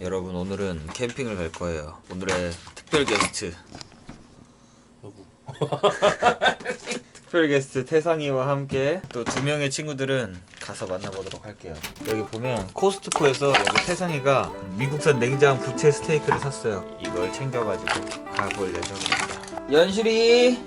여러분 오늘은 캠핑을 갈 거예요. 오늘의 특별 게스트. 특별 게스트 태상이와 함께 또 두 명의 친구들은 가서 만나보도록 할게요. 여기 보면 코스트코에서 여기 태상이가 미국산 냉장 부채 스테이크를 샀어요. 이걸 챙겨가지고 가볼 예정입니다. 연실이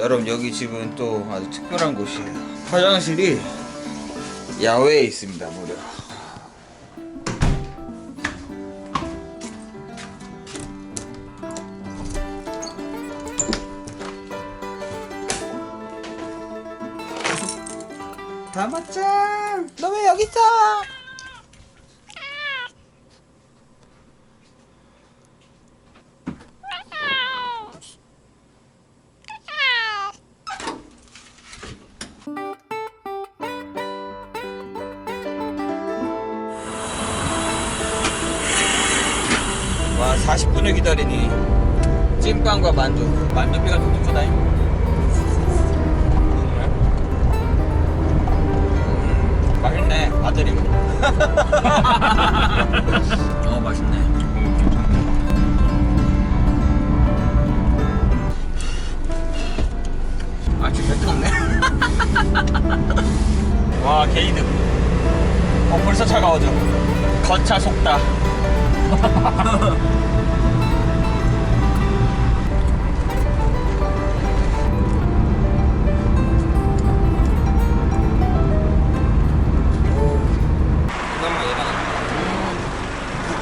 여러분 여기 집은 또 아주 특별한 곳이에요. 화장실이 야외에 있습니다 무려. 다마짱 너 왜 여기 있어? 와 40분을 기다리니 찐빵과 만두 만두피가 좀 크다 맛있네 아들이. 어 맛있네. 아 지금 뱉없네. 와 게이드 어 벌써 차가워져. 거차 속다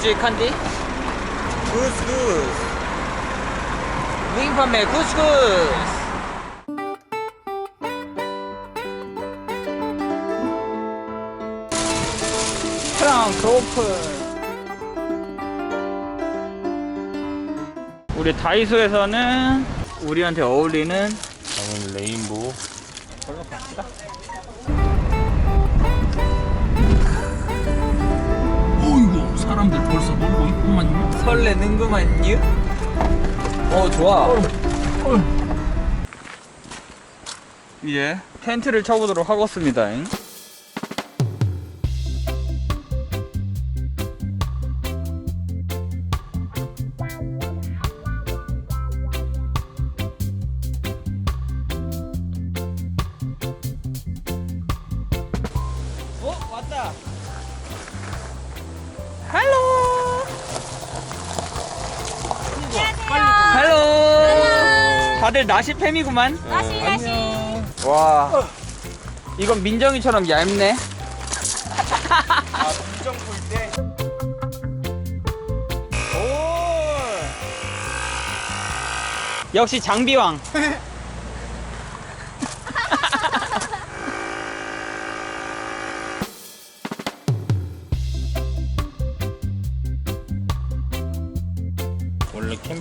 굵직한디? 구스 구스. 윙판매 구스 구스. 트렁크 오픈. 우리 다이소에서는 우리한테 어울리는 저는 레인보우. 걸로 갑시다 사람들 벌써 놀고 있구만요. 설레는구만요. 어 좋아. 이제 텐트를 쳐보도록 하겠습니다. 어 할로 다들 나시 팸이구만. 다시 다시. 와. 이건 민정이처럼 얇네. 역시 장비왕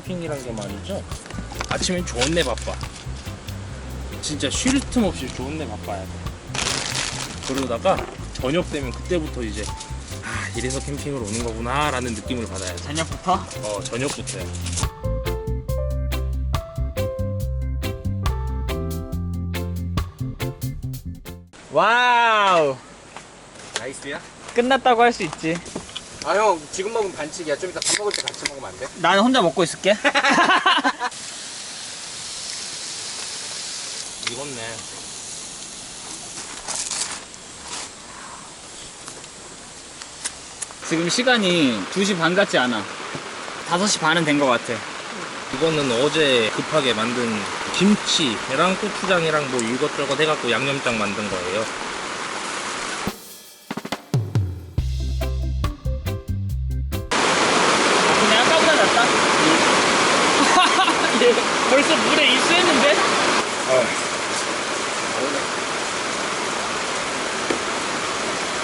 캠핑이란 게 말이죠. 아침엔 좋은 내 바빠. 진짜 쉴 틈 없이 좋은 내 바빠야 돼. 그러다가 저녁 되면 그때부터 이제 아 이래서 캠핑을 오는 거구나 라는 느낌을 받아야 돼 저녁부터? 어, 저녁부터야 와우! 나이스야? 끝났다고 할 수 있지 아 형 지금 먹으면 반칙이야. 좀 이따 밥 먹을 때 같이 먹으면 안 돼? 나는 혼자 먹고 있을게. 익었네. 지금 시간이 2시 반 같지 않아. 5시 반은 된 것 같아. 이거는 어제 급하게 만든 김치랑 고추장이랑 뭐 이것저것 해갖고 양념장 만든 거예요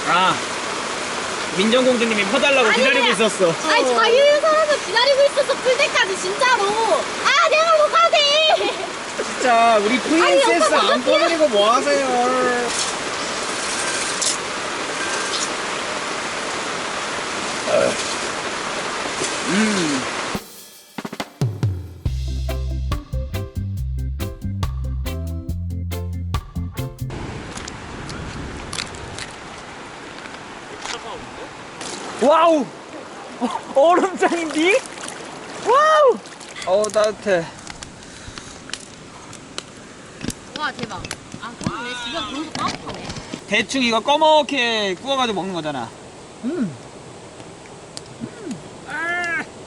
아 민정공주님이 퍼달라고 아니, 기다리고 그냥- 있었어. 아니 자유에서라도 기다리고 있었어 풀 때까지 진짜로. 아 내가 못 가대 진짜 우리 프린세스 오빠 안 꺼내리고 뭐 하세요? 음 와우! 어, 얼음장인디? 와우! 어우, 따뜻해. 와 대박. 아 그러네. 주변 그런 거 까먹네. 대충 이거 꺼먹게 구워가지고 먹는 거잖아.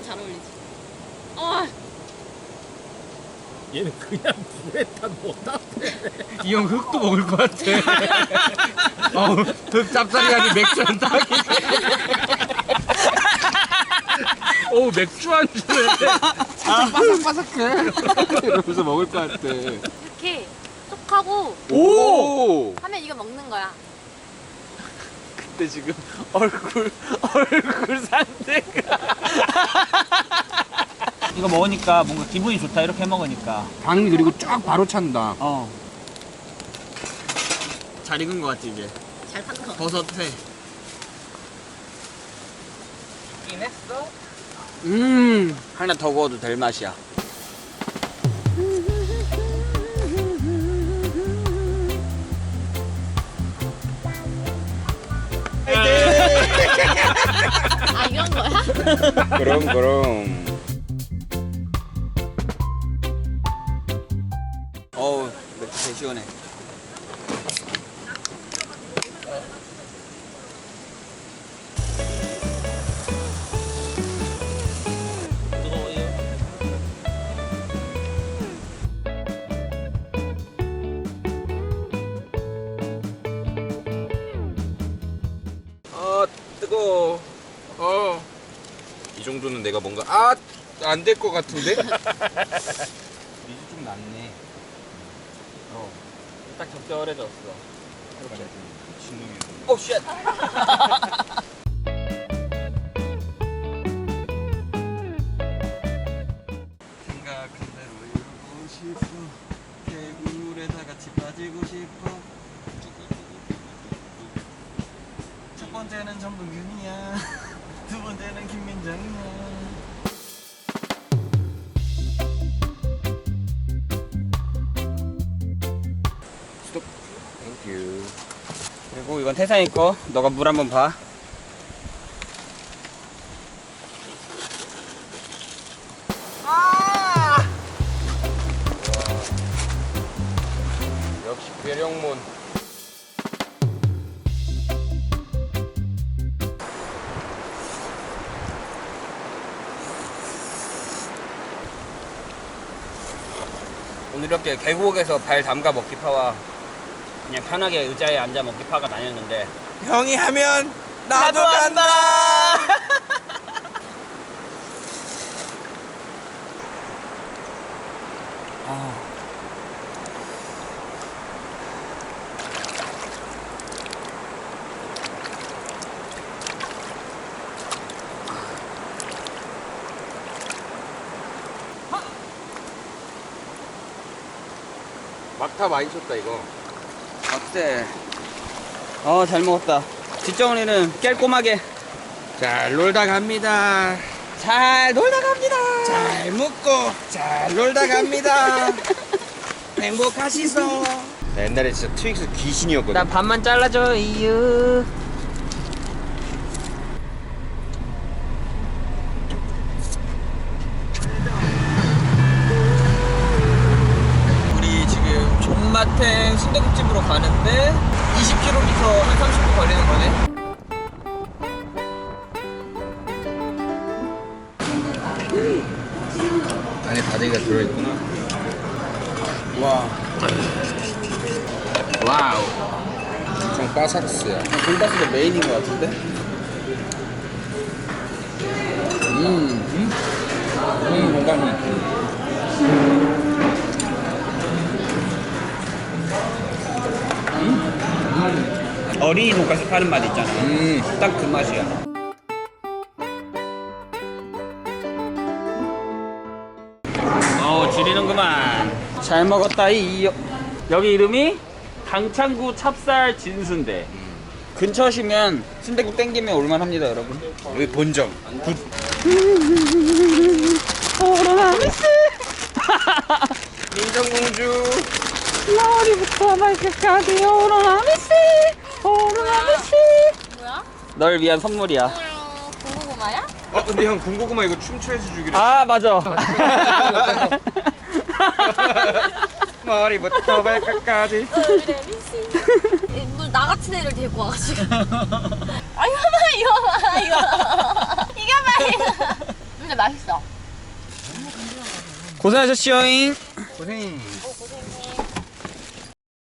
잘 어울리지. 어. 얘는 그냥 물에 다 넣었다. 이 형 흙도 먹을 것 같아. 어우, 흙 짭짤이하니 맥주 한 딱이. 오 맥주 한 주네. 바삭바삭해. 이러면서 먹을 것 같아. 이렇게 쏙 하고 오! 하면 이거 먹는 거야. 근데 지금 얼굴, 얼굴 상태가. 이거 먹으니까 뭔가 기분이 좋다, 이렇게 먹으니까. 당이 그리고 쫙 바로 찬다. 어. 잘 익은 거 같지, 이제? 잘탄 거. 버섯 회. 음. 하나 더 구워도 될 맛이야. 아 이런 거야? 그럼 그럼. 이 정도는 내가 뭔가 아 안 될 것 같은데? 미주 좀 낫네. 어. 딱 적절해졌어. 오, 쉣! 생각한 대로 이루고 싶어. 개굴에 다 같이 빠지고 싶어. 첫 번째는 전북윤이야. 두 번째는 김민정이야. 땡큐. 그리고 이건 태산이 거. 너가 물 한번 봐. 역시 괴령문. 오늘 이렇게 계곡에서 발 담가 먹기 파와 그냥 편하게 의자에 앉아 먹기 파가 나뉘었는데. 형이 하면 나도, 간다. 막 타 많이 쳤다 이거. 어때? 어 잘 먹었다. 뒷정은이는 깰꼼하게 잘 놀다 갑니다. 잘 놀다 갑니다. 잘 먹고 잘 놀다 갑니다. 행복하시소. 나 옛날에 진짜 트윅스 귀신이었거든. 나 반만 잘라줘 이유. 존마탱 순대국집으로 가는데 20km 한 30분 걸리는 거네. 안에 다대기가 들어있구나. 와. 와우. 엄청 바삭스야. 돈가스도 메인인 것 같은데? 음. 음. 음, 건강 어린이 돈가스 파는 맛 있잖아. 음. 딱 그 맛이야. 어, 지리는구만. 잘 먹었다, 이. 여기 이름이 강창구 찹쌀 진순대. 근처시면 순대국 땡기면 올만합니다, 여러분. 여기 본점. 민정공주. 머리부터 발끝까지 오로나미씨! 오로나미씨! 뭐야? 널 위한 선물이야. 뭐야? 나야? 어 근데 형 군고구마 이거 춤추해서 주기로 아 맞아. 머리부터 발끝까지 미친 뭐 나같은 애를 데리고 와가지고 아 이거 봐 이거 봐 이거 이거 봐 이거 근데 맛있어 고생하셨시오잉. 고생